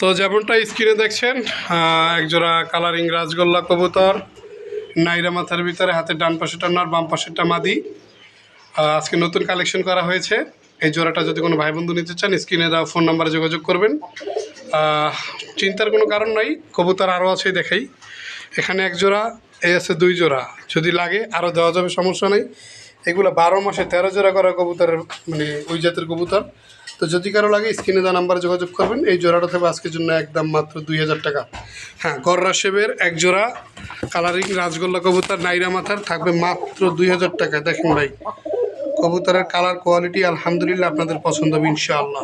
তো যেমনটা স্ক্রিনে দেখছেন একজোড়া কালারিং রাজগোল্লা কবুতর, নাইরা মাথার ভিতরে, হাতের ডান পাশেটা নর বাম পাশেরটা মাদি আজকে নতুন কালেকশন করা হয়েছে। এই জোড়াটা যদি কোনো ভাই বন্ধু নিতে চান স্ক্রিনে দেওয়া ফোন নাম্বারে যোগাযোগ করবেন। চিন্তার কোনো কারণ নাই, কবুতর আরও আছে দেখাই। এখানে এক জোড়া এই আছে দুই জোড়া। যদি লাগে আরও দেওয়া যাবে, সমস্যা নেই। এগুলো বারো মাসে তেরো জোড়া করা কবুতরের মানে ওই জাতের কবুতর। তো যদি কারও লাগে, স্ক্রিনে দেওয়া নাম্বারে যোগাযোগ করবেন। এই জোড়াটা থাকবে আজকের জন্য একদম মাত্র দুই হাজার টাকা। হ্যাঁ গররা শেবের এক জোড়া কালারিং রাজগোল্লা কবুতর, নাইরা মাথার, থাকবে মাত্র দুই হাজার টাকা। দেখেন ভাই, কবুতরের কালার কোয়ালিটি আলহামদুলিল্লাহ আপনাদের পছন্দ হবে, ইনশাআল্লাহ।